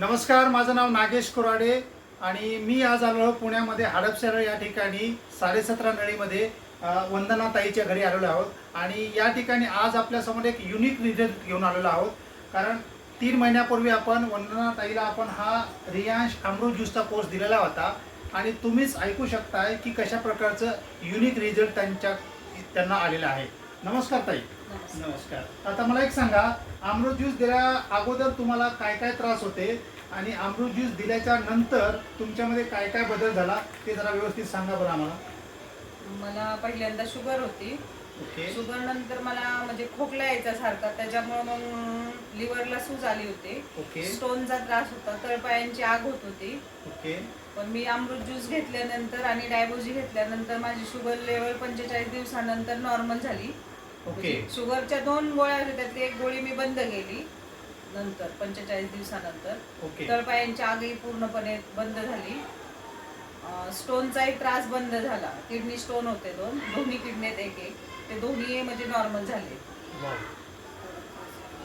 नमस्कार माझं नाव नागेश कोराडे आणि मी आज आलो पुण्यामध्ये हडपसर या ठिकाणी साडेसतरा नळीमध्ये वंदनाताईच्या वंदना ताईच्या घरी आलेलो आहोत. आणि या ठिकाणी आज आपल्यासमोर एक युनिक रिझल्ट घेऊन आलेलो आहोत. कारण तीन महिन्यापूर्वी आपण वंदना ताईला आपण हा रियांश अमृत ज्यूसचा कोर्स दिलेला होता. आणि तुम्हीच ऐकू शकताय की कशा प्रकारचं युनिक रिझल्ट त्यांच्या त्यांना आलेला आहे. नमस्कार ताई. नमस्कार. आता मला एक सांगा अमृत ज्यूस दिल्या अगोदर तुम्हाला काय काय त्रास होते? आणि अमृत ज्यूस दिल्याच्या नंतर तुमच्यामध्ये काय काय बदल झाला? ते जरा व्यवस्थित सांगा बरं आम्हाला. मला पहिल्यांदा शुगर होती. ओके. शुगर नंतर मला म्हणजे खोकला यायचा सारखा त्याच्यामुळे मग लिव्हरला सूज आली होती. ओके. स्टोनचा त्रास होता तळपायांची आग होत होती. ओके. पण मी अमृत ज्यूस घेतल्यानंतर आणि डायबोजी घेतल्यानंतर माझी शुगर लेवल पंचेचाळीस दिवसानंतर नॉर्मल झाली. ओके. म्हणजे शुगरच्या दोन गोळ्या होत्या त्यातली एक गोळी मी बंद केली नंतर पंचेचाळीस दिवसानंतर. ओके. तळपायांची आगही पूर्णपणे बंद झाली. अं, स्टोनचाही त्रास बंद झाला. किडनी स्टोन होते दोन दोन्ही किडनीत एक एक. ते दोन्ही म्हणजे नॉर्मल झाले. वाव.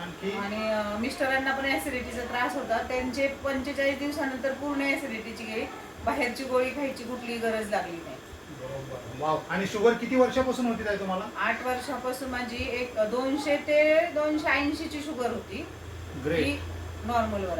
आणखी? आणि अं, मिस्टरांना पण ऍसिडिटीचा त्रास होता. त्यांचे पंचेचाळीस दिवसानंतर पूर्ण ऍसिडिटीची गेली बाहेरची गोळी खायची कुठलीही गरज लागली नाही. वाव. आणि शुगर किती वर्षापासून होती ताई तुम्हाला? आठ वर्षापासून माझी एक दोनशे ते दोनशे ऐंशीची शुगर होती. ग्रेट ती नॉर्मलवर